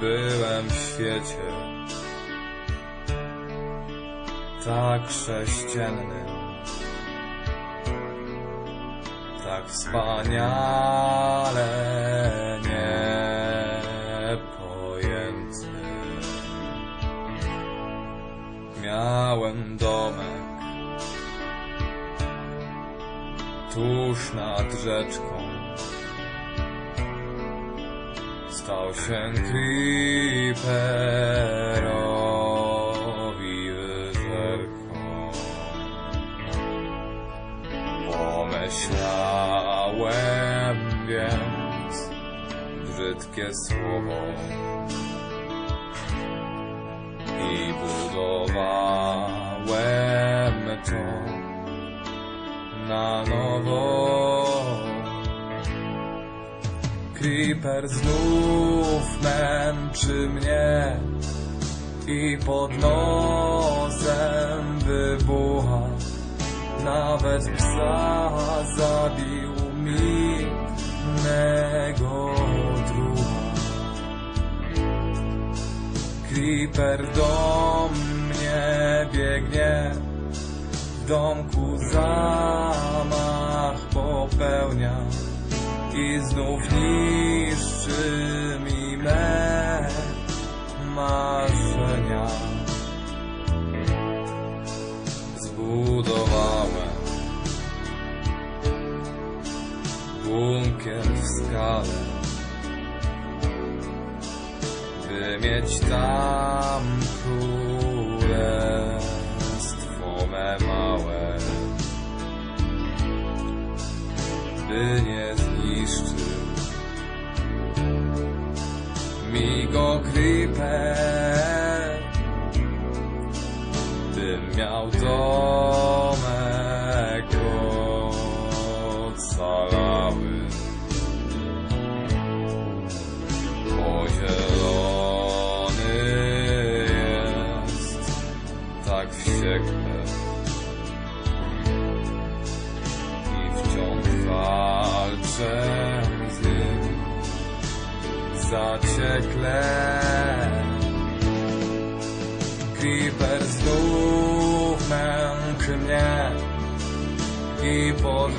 byłem w świecie tak sześciennym, tak wspaniale niepojętnym. Miałem domek tuż nad rzeczką. Stał się creeperowi wyżerką. Pomyślałem więc brzydkie słowo i budowałem to na nowo. Creeper znów męczy mnie i pod nosem wybucha. Nawet psa zabił mi innego druga. Creeper do mnie biegnie, w domku zamach popełnia i znów niszczy mi me marzenia. Zbudowałem bunkier w skale, by mieć tam królestwo me małe by nie zniszczył mi go creeper, bym miał domek zaciekle. Creeper znów mnie I pod